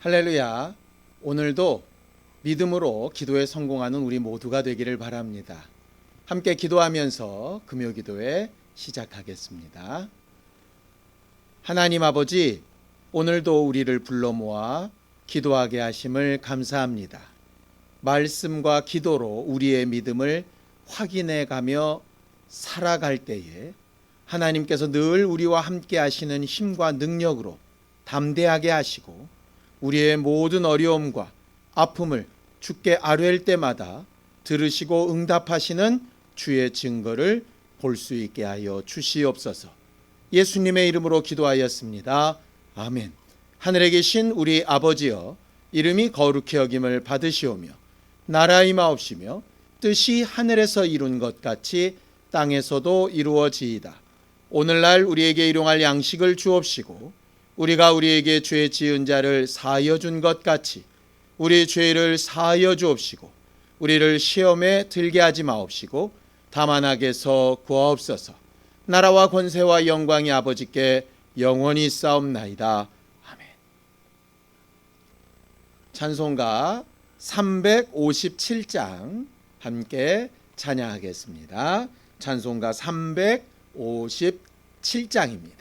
할렐루야. 오늘도 믿음으로 기도에 성공하는 우리 모두가 되기를 바랍니다. 함께 기도하면서 금요 기도에 시작하겠습니다. 하나님 아버지, 오늘도 우리를 불러 모아 기도하게 하심을 감사합니다. 말씀과 기도로 우리의 믿음을 확인해 가며 살아갈 때에 하나님께서 늘 우리와 함께 하시는 힘과 능력으로 담대하게 하시고 우리의 모든 어려움과 아픔을 주께 아뢰일 때마다 들으시고 응답하시는 주의 증거를 볼 수 있게 하여 주시옵소서. 예수님의 이름으로 기도하였습니다. 아멘. 하늘에 계신 우리 아버지여 이름이 거룩히 여김을 받으시오며 나라 임하옵시며 뜻이 하늘에서 이룬 것 같이 땅에서도 이루어지이다. 오늘날 우리에게 일용할 양식을 주옵시고 우리가 우리에게 죄 지은 자를 사하여 준 것 같이 우리 죄를 사하여 주옵시고 우리를 시험에 들게 하지 마옵시고 다만 악에서 구하옵소서. 나라와 권세와 영광이 아버지께 영원히 싸움나이다. 아멘. 찬송가 357장 함께 찬양하겠습니다. 찬송가 357장입니다.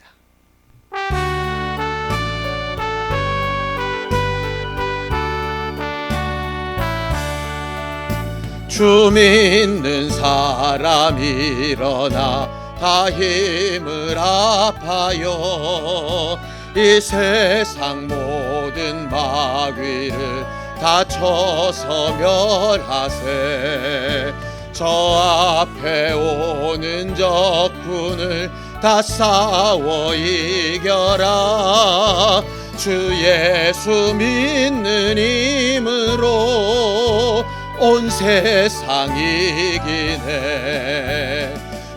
주 믿는 사람 일어나 다 힘을 합하여 이 세상 모든 마귀를 다 쳐서 멸하세. 저 앞에 오는 적군을 다 싸워 이겨라. 주 예수 믿는 힘으로 온 세상 이기네.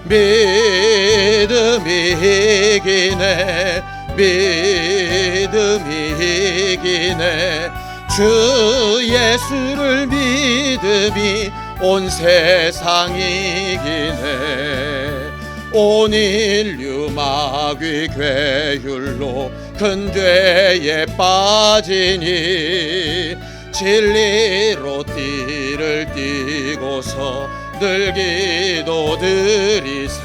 믿음이 이기네. 믿음이 이기네. 주 예수를 믿음이 온 세상 이기네. 온 인류 마귀 괴율로 큰 죄에 빠지니 진리로 띠를 띠고서 늘 기도 드리세.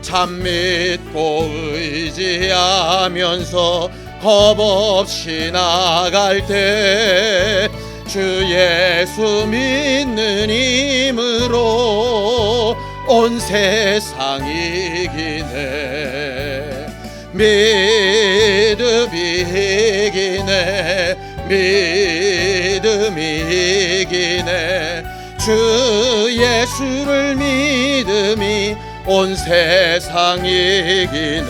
참 믿고 의지하면서 겁 없이 나갈 때 주 예수 믿는 힘으로 온 세상 이기네. 믿음이 이기네. 믿음 이 이기네. 주 예수를 믿음이 온 세상 이기네.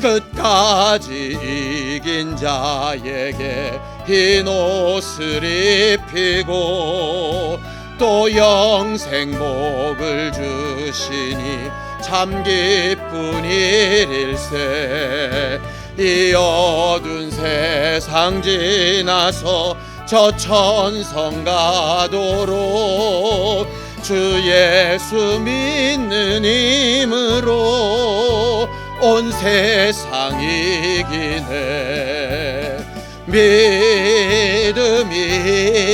끝까지 이긴 자에게 흰 옷을 입히고 또 영생복을 주시니 참 기쁜 일일세. 이 어두운 세상 지나서 저 천성 가도록 주 예수 믿는 힘으로 온 세상 이기네. 믿음이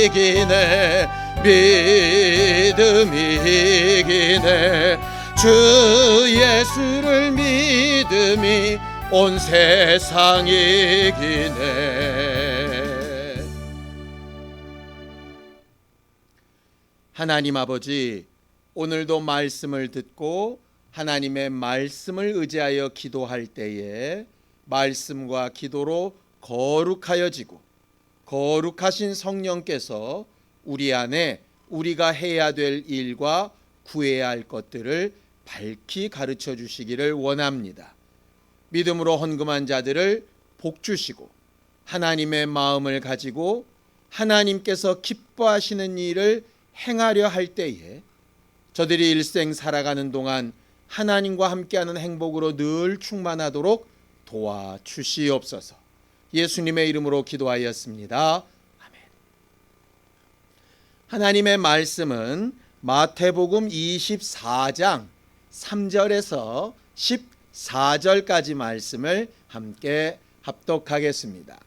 이기네. 믿음이 이기네. 주 예수를 믿음이 온 세상 이기네 하나님 아버지 오늘도 말씀을 듣고 하나님의 말씀을 의지하여 기도할 때에 말씀과 기도로 거룩하여지고 거룩하신 성령께서 우리 안에 우리가 해야 될 일과 구해야 할 것들을 밝히 가르쳐 주시기를 원합니다. 믿음으로 헌금한 자들을 복 주시고 하나님의 마음을 가지고 하나님께서 기뻐하시는 일을 행하려 할 때에 저들이 일생 살아가는 동안 하나님과 함께하는 행복으로 늘 충만하도록 도와 주시옵소서. 예수님의 이름으로 기도하였습니다. 아멘. 하나님의 말씀은 마태복음 24장 3절에서 14절까지 말씀을 함께 합독하겠습니다.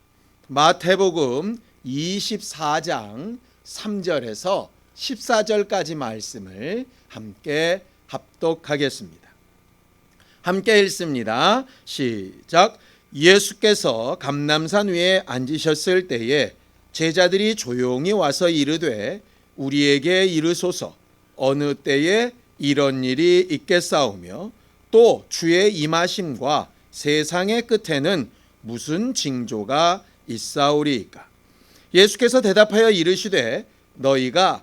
마태복음 24장 3절에서 14절까지 말씀을 함께 합독하겠습니다. 함께 읽습니다. 시작. 예수께서 감남산 위에 앉으셨을 때에 제자들이 조용히 와서 이르되 우리에게 이르소서 어느 때에 이런 일이 있겠사오며 또 주의 임하심과 세상의 끝에는 무슨 징조가 있사오리이까 예수께서 대답하여 이르시되 너희가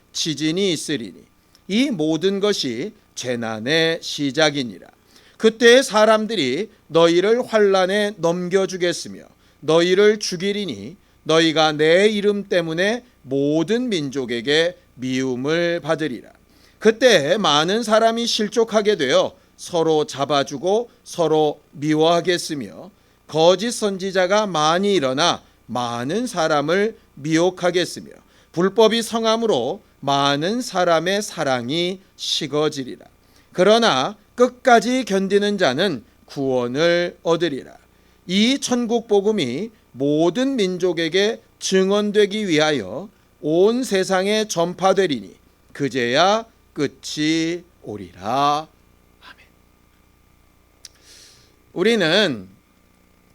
지진이 있으리니 이 모든 것이 재난의 시작이니라. 그때 사람들이 너희를 환란에 넘겨주겠으며 너희를 죽이리니 너희가 내 이름 때문에 모든 민족에게 미움을 받으리라. 그때 많은 사람이 실족하게 되어 서로 잡아주고 서로 미워하겠으며 거짓 선지자가 많이 일어나 많은 사람을 미혹하겠으며 불법이 성함으로 많은 사람의 사랑이 식어지리라. 그러나 끝까지 견디는 자는 구원을 얻으리라. 이 천국 복음이 모든 민족에게 증언되기 위하여 온 세상에 전파되리니 그제야 끝이 오리라. 아멘. 우리는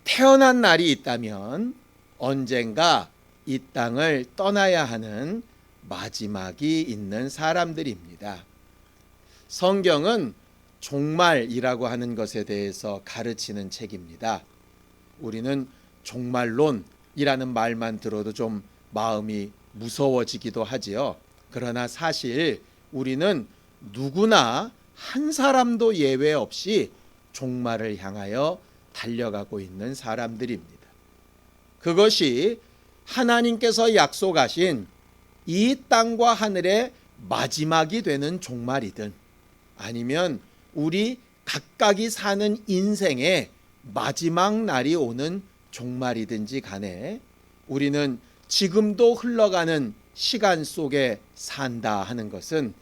태어난 날이 있다면 언젠가 이 땅을 떠나야 하는 마지막이 있는 사람들입니다. 성경은 종말이라고 하는 것에 대해서 가르치는 책입니다. 우리는 종말론이라는 말만 들어도 좀 마음이 무서워지기도 하지요. 그러나 사실 우리는 누구나 한 사람도 예외 없이 종말을 향하여 달려가고 있는 사람들입니다. 그것이 하나님께서 약속하신 이 땅과 하늘의 마지막이 되는 종말이든 아니면 우리 각각이 사는 인생의 마지막 날이 오는 종말이든지 간에 우리는 지금도 흘러가는 시간 속에 산다 하는 것은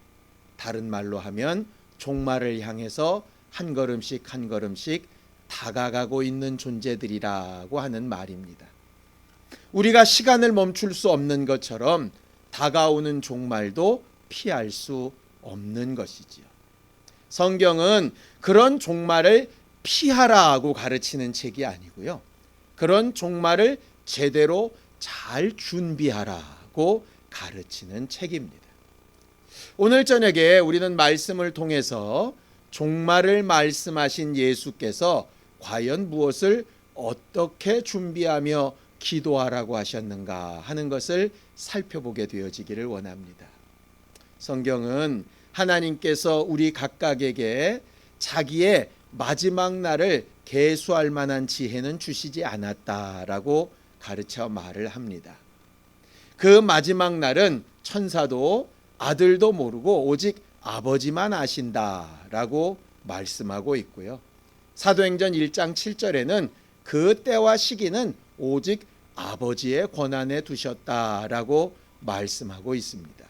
다른 말로 하면 종말을 향해서 한 걸음씩 한 걸음씩 다가가고 있는 존재들이라고 하는 말입니다. 우리가 시간을 멈출 수 없는 것처럼 다가오는 종말도 피할 수 없는 것이지요. 성경은 그런 종말을 피하라고 가르치는 책이 아니고요. 그런 종말을 제대로 잘 준비하라고 가르치는 책입니다. 오늘 저녁에 우리는 말씀을 통해서 종말을 말씀하신 예수께서 과연 무엇을 어떻게 준비하며 기도하라고 하셨는가 하는 것을 살펴보게 되어지기를 원합니다. 성경은 하나님께서 우리 각각에게 자기의 마지막 날을 계수할 만한 지혜는 주시지 않았다라고 가르쳐 말을 합니다. 그 마지막 날은 천사도 아들도 모르고 오직 아버지만 아신다라고 말씀하고 있고요. 사도행전 1장 7절에는 그 때와 시기는 오직 아버지의 권한에 두셨다라고 말씀하고 있습니다.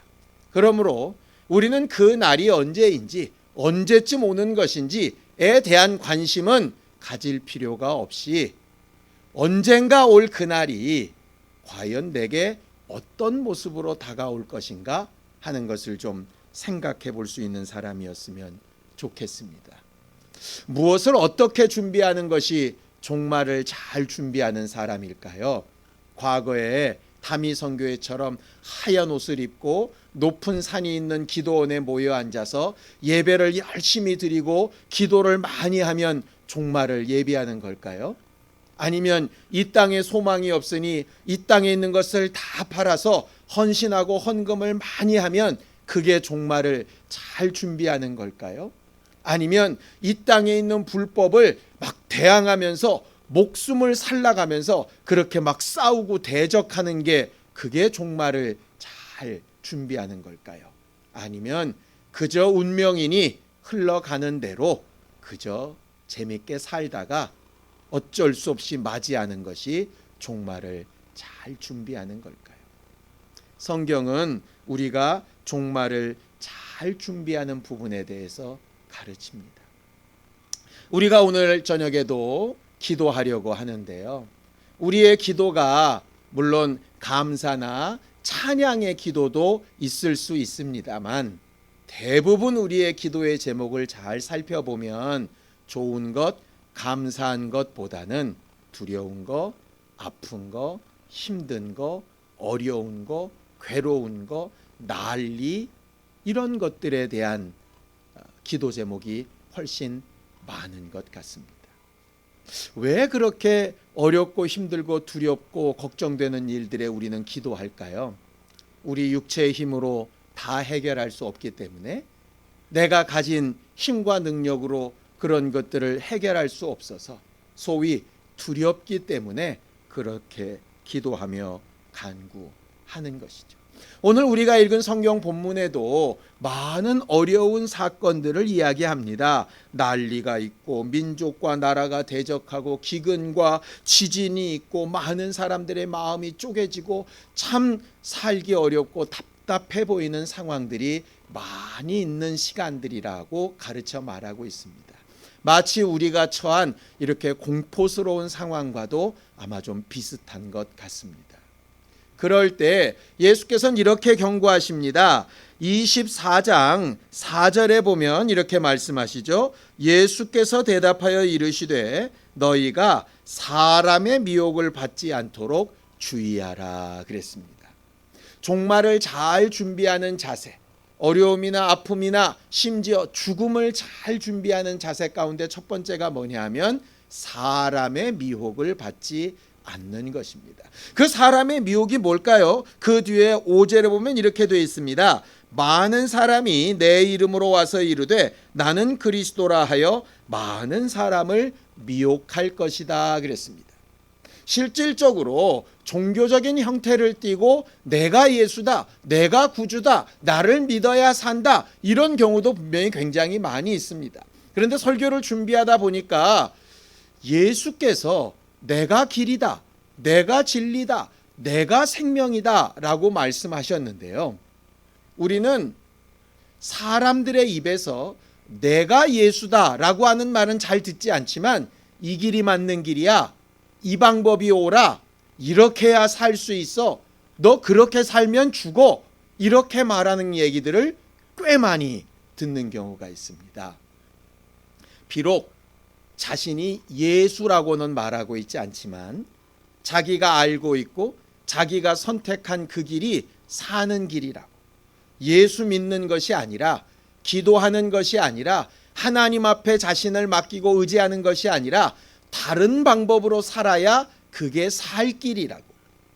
그러므로 우리는 그 날이 언제인지 언제쯤 오는 것인지에 대한 관심은 가질 필요가 없이 언젠가 올 그날이 과연 내게 어떤 모습으로 다가올 것인가 하는 것을 좀 생각해 볼 수 있는 사람이었으면 좋겠습니다. 무엇을 어떻게 준비하는 것이 종말을 잘 준비하는 사람일까요? 과거에 다미 선교회처럼 하얀 옷을 입고 높은 산이 있는 기도원에 모여 앉아서 예배를 열심히 드리고 기도를 많이 하면 종말을 예비하는 걸까요? 아니면 이 땅에 소망이 없으니 이 땅에 있는 것을 다 팔아서 헌신하고 헌금을 많이 하면 그게 종말을 잘 준비하는 걸까요? 아니면 이 땅에 있는 불법을 막 대항하면서 목숨을 살라가면서 그렇게 막 싸우고 대적하는 게 그게 종말을 잘 준비하는 걸까요? 아니면 그저 운명이니 흘러가는 대로 그저 재밌게 살다가 어쩔 수 없이 맞이하는 것이 종말을 잘 준비하는 걸까요? 성경은 우리가 종말을 잘 준비하는 부분에 대해서 가르칩니다. 우리가 오늘 저녁에도 기도하려고 하는데요. 우리의 기도가 물론 감사나 찬양의 기도도 있을 수 있습니다만 대부분 우리의 기도의 제목을 잘 살펴보면 좋은 것, 감사한 것보다는 두려운 거, 아픈 거, 힘든 거, 어려운 거, 괴로운 거, 난리 이런 것들에 대한 어, 기도 제목이 훨씬 많은 것 같습니다. 왜 그렇게 어렵고 힘들고 두렵고 걱정되는 일들에 우리는 기도할까요? 우리 육체의 힘으로 다 해결할 수 없기 때문에 내가 가진 힘과 능력으로 그런 것들을 해결할 수 없어서 소위 두렵기 때문에 그렇게 기도하며 간구하는 것이죠. 오늘 우리가 읽은 성경 본문에도 많은 어려운 사건들을 이야기합니다. 난리가 있고 민족과 나라가 대적하고 기근과 지진이 있고 많은 사람들의 마음이 쪼개지고 참 살기 어렵고 답답해 보이는 상황들이 많이 있는 시간들이라고 가르쳐 말하고 있습니다. 마치 우리가 처한 이렇게 공포스러운 상황과도 아마 좀 비슷한 것 같습니다. 그럴 때 예수께서는 이렇게 경고하십니다. 24장 4절에 보면 이렇게 말씀하시죠. 예수께서 대답하여 이르시되 너희가 사람의 미혹을 받지 않도록 주의하라 그랬습니다. 종말을 잘 준비하는 자세, 어려움이나 아픔이나 심지어 죽음을 잘 준비하는 자세 가운데 첫 번째가 뭐냐면 사람의 미혹을 받지 않는 것입니다. 그 사람의 미혹이 뭘까요? 그 뒤에 5절에 보면 이렇게 되어 있습니다. 많은 사람이 내 이름으로 와서 이르되 나는 그리스도라 하여 많은 사람을 미혹할 것이다 그랬습니다. 실질적으로 종교적인 형태를 띠고 내가 예수다, 내가 구주다, 나를 믿어야 산다 이런 경우도 분명히 굉장히 많이 있습니다. 그런데 설교를 준비하다 보니까 예수께서 내가 길이다, 내가 진리다, 내가 생명이다 라고 말씀하셨는데요. 우리는 사람들의 입에서 내가 예수다 라고 하는 말은 잘 듣지 않지만 이 길이 맞는 길이야. 이 방법이 오라. 이렇게 해야 살 수 있어. 너 그렇게 살면 죽어. 이렇게 말하는 얘기들을 꽤 많이 듣는 경우가 있습니다. 비록 자신이 예수라고는 말하고 있지 않지만 자기가 알고 있고 자기가 선택한 그 길이 사는 길이라고. 예수 믿는 것이 아니라 기도하는 것이 아니라 하나님 앞에 자신을 맡기고 의지하는 것이 아니라 다른 방법으로 살아야 그게 살 길이라고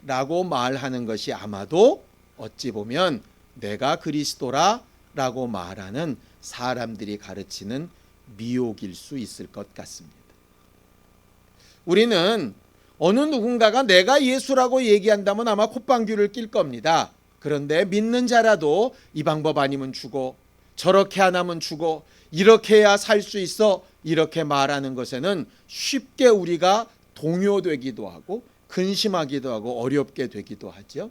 라고 말하는 것이 아마도 어찌 보면 내가 그리스도라 라고 말하는 사람들이 가르치는 미혹일 수 있을 것 같습니다. 우리는 어느 누군가가 내가 예수라고 얘기한다면 아마 콧방귀를 낄 겁니다. 그런데 믿는 자라도 이 방법 아니면 죽어. 저렇게 안 하면 죽어. 이렇게 해야 살 수 있어. 이렇게 말하는 것에는 쉽게 우리가 동요되기도 하고 근심하기도 하고 어렵게 되기도 하죠.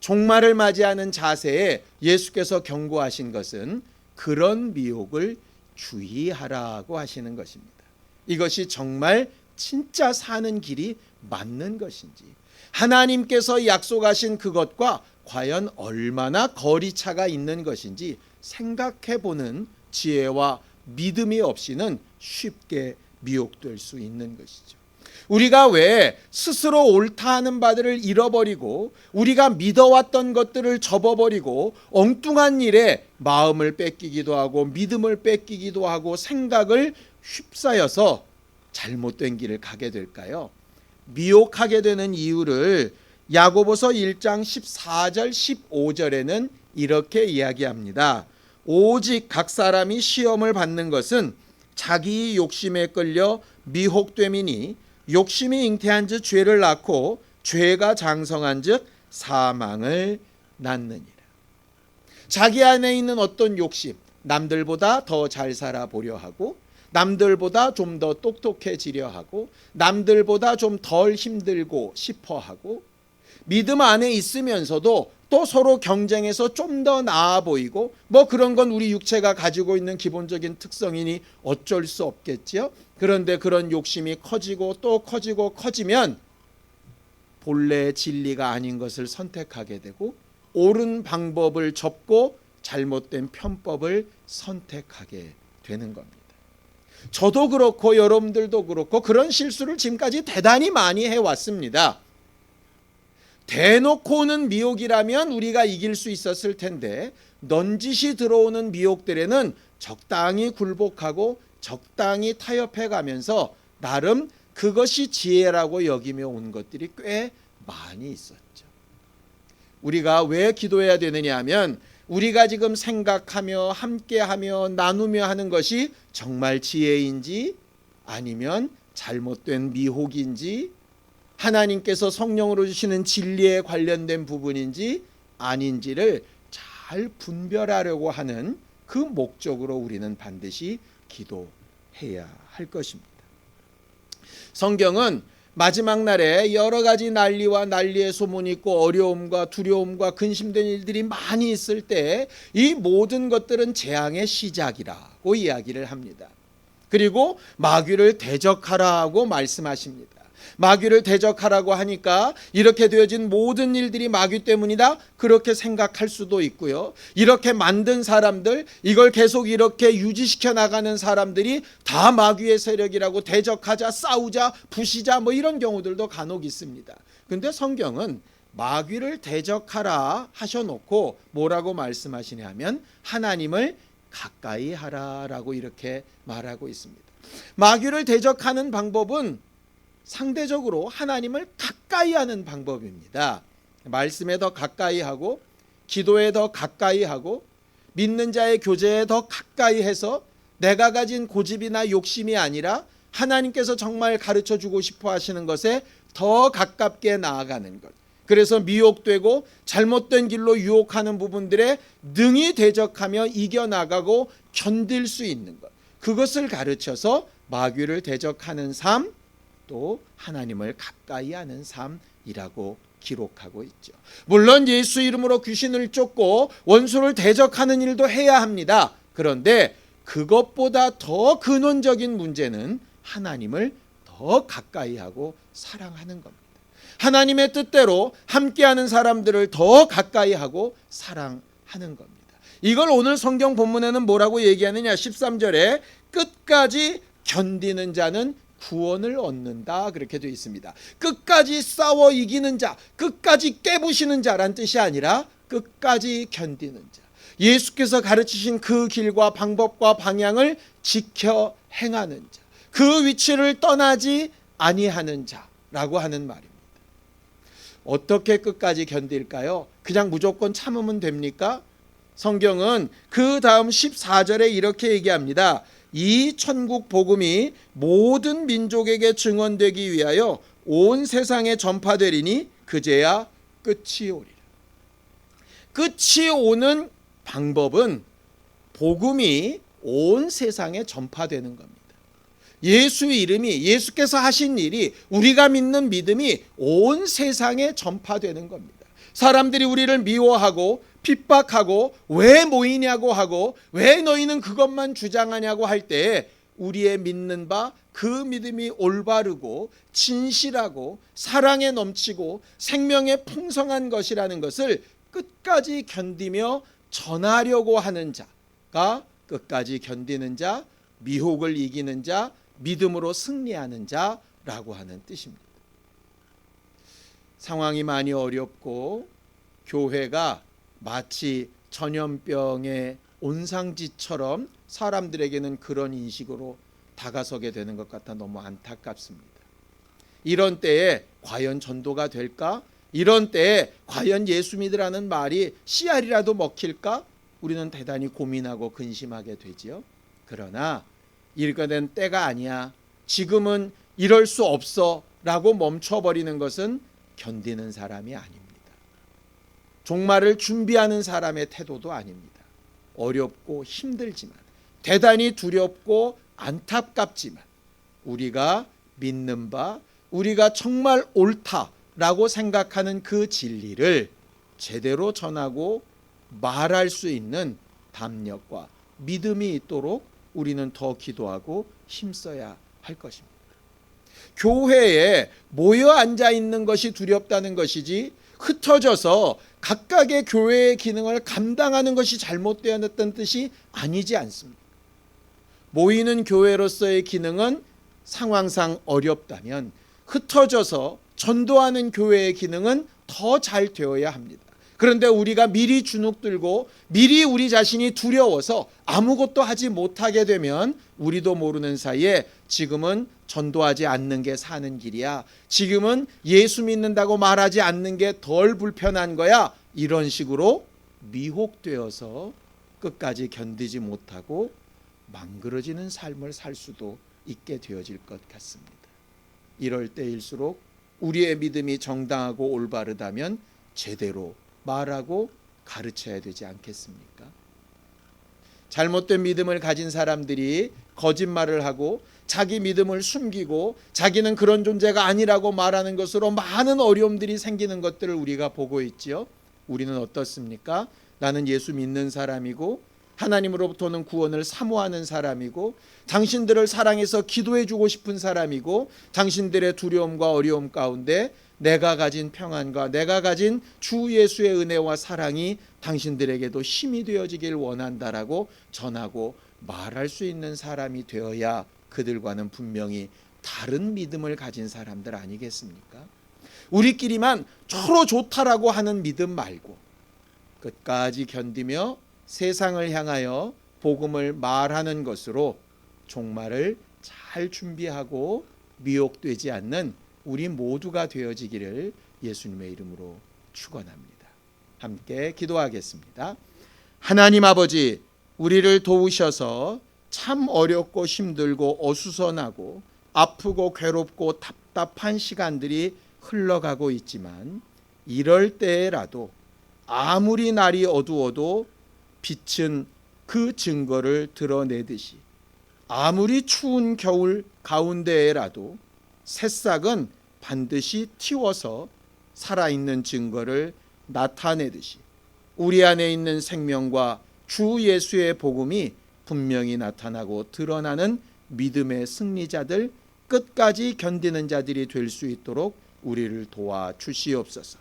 종말을 맞이하는 자세에 예수께서 경고하신 것은 그런 미혹을 주의하라고 하시는 것입니다. 이것이 정말 진짜 사는 길이 맞는 것인지 하나님께서 약속하신 그것과 과연 얼마나 거리차가 있는 것인지 생각해 보는 지혜와 믿음이 없이는 쉽게 미혹될 수 있는 것이죠. 우리가 왜 스스로 옳다 하는 바들을 잃어버리고 우리가 믿어왔던 것들을 접어버리고 엉뚱한 일에 마음을 뺏기기도 하고 믿음을 뺏기기도 하고 생각을 휩싸여서 잘못된 길을 가게 될까요? 미혹하게 되는 이유를 야고보서 1장 14절 15절에는 이렇게 이야기합니다. 오직 각 사람이 시험을 받는 것은 자기 욕심에 끌려 미혹됨이니 욕심이 잉태한즉 죄를 낳고 죄가 장성한즉 사망을 낳느니라. 자기 안에 있는 어떤 욕심, 남들보다 더 잘 살아보려 하고 남들보다 좀 더 똑똑해지려 하고 남들보다 좀 덜 힘들고 싶어 하고 믿음 안에 있으면서도 또 서로 경쟁해서 좀 더 나아 보이고 뭐 그런 건 우리 육체가 가지고 있는 기본적인 특성이니 어쩔 수 없겠지요. 그런데 그런 욕심이 커지고 또 커지고 커지면 본래 진리가 아닌 것을 선택하게 되고 옳은 방법을 접고 잘못된 편법을 선택하게 되는 겁니다. 저도 그렇고 여러분들도 그렇고 그런 실수를 지금까지 대단히 많이 해왔습니다. 대놓고는 미혹이라면 우리가 이길 수 있었을 텐데 넌지시 들어오는 미혹들에는 적당히 굴복하고 적당히 타협해 가면서 나름 그것이 지혜라고 여기며 온 것들이 꽤 많이 있었죠. 우리가 왜 기도해야 되느냐 하면 우리가 지금 생각하며 함께하며 나누며 하는 것이 정말 지혜인지 아니면 잘못된 미혹인지 하나님께서 성령으로 주시는 진리에 관련된 부분인지 아닌지를 잘 분별하려고 하는 그 목적으로 우리는 반드시 기도해야 할 것입니다. 성경은 마지막 날에 여러 가지 난리와 난리의 소문이 있고 어려움과 두려움과 근심된 일들이 많이 있을 때 이 모든 것들은 재앙의 시작이라고 이야기를 합니다. 그리고 마귀를 대적하라고 말씀하십니다. 마귀를 대적하라고 하니까 이렇게 되어진 모든 일들이 마귀 때문이다 그렇게 생각할 수도 있고요. 이렇게 만든 사람들 이걸 계속 이렇게 유지시켜 나가는 사람들이 다 마귀의 세력이라고 대적하자 싸우자 부시자 뭐 이런 경우들도 간혹 있습니다. 근데 성경은 마귀를 대적하라 하셔놓고 뭐라고 말씀하시냐면 하나님을 가까이 하라라고 이렇게 말하고 있습니다. 마귀를 대적하는 방법은 상대적으로 하나님을 가까이 하는 방법입니다. 말씀에 더 가까이 하고 기도에 더 가까이 하고 믿는 자의 교제에 더 가까이 해서 내가 가진 고집이나 욕심이 아니라 하나님께서 정말 가르쳐 주고 싶어 하시는 것에 더 가깝게 나아가는 것. 그래서 미혹되고 잘못된 길로 유혹하는 부분들에 능히 대적하며 이겨나가고 견딜 수 있는 것. 그것을 가르쳐서 마귀를 대적하는 삶, 또 하나님을 가까이 하는 삶이라고 기록하고 있죠. 물론 예수 이름으로 귀신을 쫓고 원수를 대적하는 일도 해야 합니다. 그런데 그것보다 더 근원적인 문제는 하나님을 더 가까이 하고 사랑하는 겁니다. 하나님의 뜻대로 함께하는 사람들을 더 가까이 하고 사랑하는 겁니다. 이걸 오늘 성경 본문에는 뭐라고 얘기하느냐? 13절에 끝까지 견디는 자는 구원을 얻는다 그렇게 되어 있습니다. 끝까지 싸워 이기는 자, 끝까지 깨부시는 자란 뜻이 아니라 끝까지 견디는 자. 예수께서 가르치신 그 길과 방법과 방향을 지켜 행하는 자. 그 위치를 떠나지 아니하는 자라고 하는 말입니다. 어떻게 끝까지 견딜까요? 그냥 무조건 참으면 됩니까? 성경은 그 다음 14절에 이렇게 얘기합니다. 이 천국 복음이 모든 민족에게 증언되기 위하여 온 세상에 전파되리니 그제야 끝이 오리라. 끝이 오는 방법은 복음이 온 세상에 전파되는 겁니다. 예수 이름이 예수께서 하신 일이 우리가 믿는 믿음이 온 세상에 전파되는 겁니다. 사람들이 우리를 미워하고 핍박하고 왜 모이냐고 하고 왜 너희는 그것만 주장하냐고 할때 우리의 믿는 바 그 믿음이 올바르고 진실하고 사랑에 넘치고 생명에 풍성한 것이라는 것을 끝까지 견디며 전하려고 하는 자가 끝까지 견디는 자, 미혹을 이기는 자, 믿음으로 승리하는 자라고 하는 뜻입니다. 상황이 많이 어렵고 교회가 마치 전염병의 온상지처럼 사람들에게는 그런 인식으로 다가서게 되는 것 같아 너무 안타깝습니다. 이런 때에 과연 전도가 될까? 이런 때에 과연 예수 믿으라는 말이 씨알이라도 먹힐까? 우리는 대단히 고민하고 근심하게 되지요. 그러나 일거된 때가 아니야. 지금은 이럴 수 없어라고 멈춰버리는 것은 견디는 사람이 아닙니다. 종말을 준비하는 사람의 태도도 아닙니다. 어렵고 힘들지만 대단히 두렵고 안타깝지만 우리가 믿는 바 우리가 정말 옳다라고 생각하는 그 진리를 제대로 전하고 말할 수 있는 담력과 믿음이 있도록 우리는 더 기도하고 힘써야 할 것입니다. 교회에 모여 앉아 있는 것이 두렵다는 것이지 흩어져서 각각의 교회의 기능을 감당하는 것이 잘못되었다는 뜻이 아니지 않습니다. 모이는 교회로서의 기능은 상황상 어렵다면 흩어져서 전도하는 교회의 기능은 더 잘 되어야 합니다. 그런데 우리가 미리 주눅 들고 미리 우리 자신이 두려워서 아무것도 하지 못하게 되면 우리도 모르는 사이에 지금은 전도하지 않는 게 사는 길이야. 지금은 예수 믿는다고 말하지 않는 게 덜 불편한 거야. 이런 식으로 미혹되어서 끝까지 견디지 못하고 망그러지는 삶을 살 수도 있게 되어질 것 같습니다. 이럴 때일수록 우리의 믿음이 정당하고 올바르다면 제대로 말하고 가르쳐야 되지 않겠습니까? 잘못된 믿음을 가진 사람들이 거짓말을 하고 자기 믿음을 숨기고 자기는 그런 존재가 아니라고 말하는 것으로 많은 어려움들이 생기는 것들을 우리가 보고 있지요. 우리는 어떻습니까? 나는 예수 믿는 사람이고 하나님으로부터는 구원을 사모하는 사람이고 당신들을 사랑해서 기도해 주고 싶은 사람이고 당신들의 두려움과 어려움 가운데 내가 가진 평안과 내가 가진 주 예수의 은혜와 사랑이 당신들에게도 힘이 되어지길 원한다라고 전하고 말할 수 있는 사람이 되어야 그들과는 분명히 다른 믿음을 가진 사람들 아니겠습니까? 우리끼리만 서로 좋다라고 하는 믿음 말고 끝까지 견디며 세상을 향하여 복음을 말하는 것으로 종말을 잘 준비하고 미혹되지 않는 우리 모두가 되어지기를 예수님의 이름으로 축원합니다. 함께 기도하겠습니다. 하나님 아버지 우리를 도우셔서 참 어렵고 힘들고 어수선하고 아프고 괴롭고 답답한 시간들이 흘러가고 있지만 이럴 때라도 아무리 날이 어두워도 빛은 그 증거를 드러내듯이 아무리 추운 겨울 가운데에라도 새싹은 반드시 튀워서 살아있는 증거를 나타내듯이 우리 안에 있는 생명과 주 예수의 복음이 분명히 나타나고 드러나는 믿음의 승리자들 끝까지 견디는 자들이 될 수 있도록 우리를 도와 주시옵소서.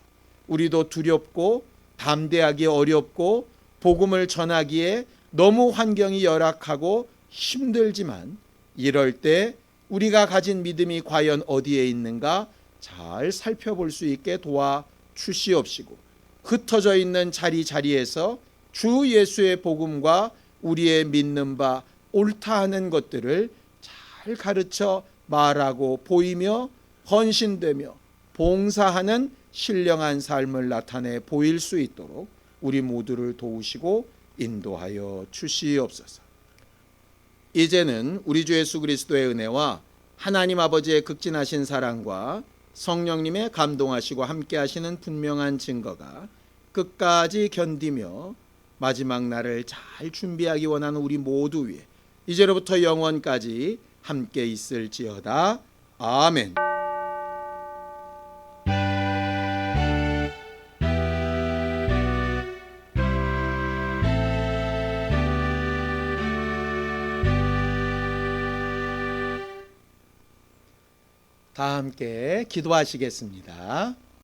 우리도 두렵고 담대하기 어렵고 복음을 전하기에 너무 환경이 열악하고 힘들지만 이럴 때 우리가 가진 믿음이 과연 어디에 있는가 잘 살펴볼 수 있게 도와 주시옵시고 흩어져 있는 자리 자리에서 주 예수의 복음과 우리의 믿는 바 옳다 하는 것들을 잘 가르쳐 말하고 보이며 헌신되며 봉사하는 신령한 삶을 나타내 보일 수 있도록 우리 모두를 도우시고 인도하여 주시옵소서. 이제는 우리 주 예수 그리스도의 은혜와 하나님 아버지의 극진하신 사랑과 성령님의 감동하시고 함께 하시는 분명한 증거가 끝까지 견디며 마지막 날을 잘 준비하기 원하는 우리 모두 위에 이제로부터 영원까지 함께 있을지어다. 아멘. 함께 기도하시겠습니다.